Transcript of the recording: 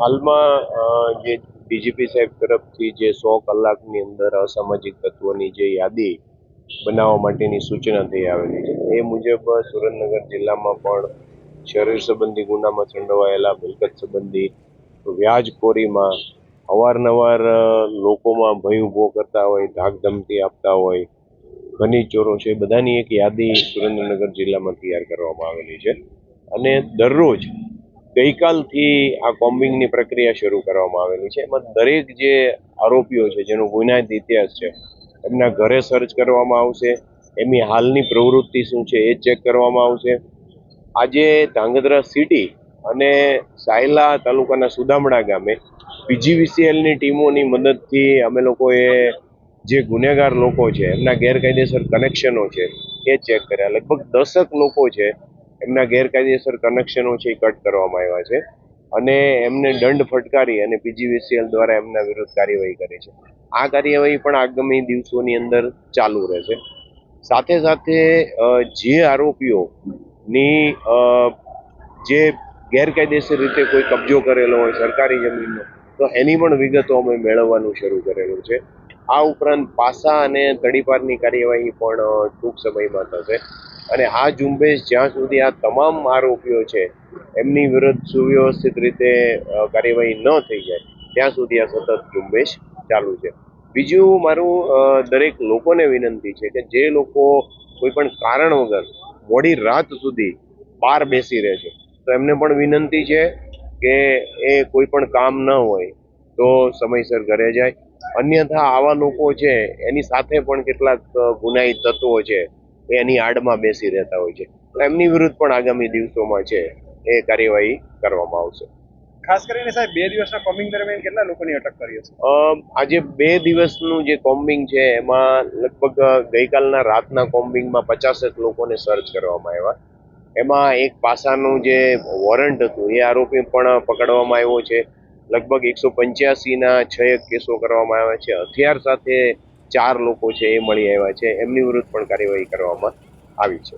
હાલમાં જે ડીજીપી સાહેબ તરફથી જે સો કલાકની અંદર અસામાજિક તત્વોની જે યાદી બનાવવા માટેની સૂચના થઈ આવેલી છે એ મુજબ સુરેન્દ્રનગર જિલ્લામાં પણ શરીર સંબંધી ગુનામાં સંડોવાયેલા, મિલકત સંબંધી વ્યાજખોરીમાં અવારનવાર લોકોમાં ભય ઊભો કરતા હોય ધાકધમકી આપતા હોય ખનીજ ચોરો છે, બધાની એક યાદી સુરેન્દ્રનગર જિલ્લામાં તૈયાર કરવામાં આવેલી છે. અને દરરોજ ગઈકાલથી આ કોમ્બિંગની પ્રક્રિયા શરૂ કરવામાં આવેલી છે. એમાં દરેક જે આરોપીઓ છે, જેનો ગુનાહિત ઇતિહાસ છે, એમના ઘરે સર્ચ કરવામાં આવશે, એમની હાલની પ્રવૃત્તિ શું છે એ ચેક કરવામાં આવશે. આજે ધાંગધ્રા સિટી અને સાયલા તાલુકાના સુદામડા ગામે પીજીવીસીએલની ટીમોની મદદથી અમે લોકોએ જે ગુનેગાર લોકો છે, એમના ગેરકાયદેસર કનેક્શનો છે એ ચેક કર્યા. લગભગ દસક લોકો છે એમના ગેરકાયદેસર કનેક્શનો છે એ કટ કરવામાં આવ્યા છે. અને એમને દંડ ફટકારી અને પીજીવીસીએલ દ્વારા એમના વિરુદ્ધ કાર્યવાહી કરી છે. આ કાર્યવાહી પણ આગામી દિવસોની અંદર ચાલુ રહેશે. સાથે સાથે જે આરોપીઓની જે ગેરકાયદેસર રીતે કોઈ કબજો કરેલો હોય સરકારી જમીનનો, તો એની પણ વિગતો અમે મેળવવાનું શરૂ કરેલું છે. આ ઉપરાંત પાસા અને તડીપારની કાર્યવાહી પણ ટૂંક સમયમાં થશે. અને આ ઝુંબેશ જ્યાં સુધી આ તમામ આરોપીઓ છે, એમની વિરુદ્ધ સુવ્યવસ્થિત રીતે કાર્યવાહી ન થઈ જાય, ત્યાં સુધી આ સતત ઝુંબેશ ચાલુ છે. બીજું મારું દરેક લોકોને વિનંતી છે કે જે લોકો કોઈ પણ કારણ વગર મોડી રાત સુધી બહાર બેસી રહે છે, તો એમને પણ વિનંતી છે કે એ કોઈ પણ કામ ન હોય તો સમયસર ઘરે જાય. અન્યથા આવા લોકો છે, એની સાથે પણ કેટલાક ગુનાહિત તત્વો છે એની આડમાં બેસી રહેતા હોય છે. એમની વિરુદ્ધ પણ આગામી દિવસોમાં છે એ કાર્યવાહી કરવામાં આવશે. ખાસ કરીને સાહેબ બે દિવસના કોમ્બિંગ દરમિયાન કેટલા લોકોની અટક કરી હશે? આજે બે દિવસનું જે કોમ્બિંગ છે એમાં લગભગ ગઈકાલના રાતના કોમ્બિંગમાં પચાસેક લોકોને સર્ચ કરવામાં આવ્યા. એમાં એક પાસાનું જે વોરંટ હતું એ આરોપી પણ પકડવામાં આવ્યો છે. લગભગ એકસો પંચ્યાસીના છ એક કેસો કરવામાં આવ્યા છે. હથિયાર સાથે ચાર લોકો છે એ મળી આવ્યા છે. એમની વિરુદ્ધ પણ કાર્યવાહી કરવામાં આવી છે.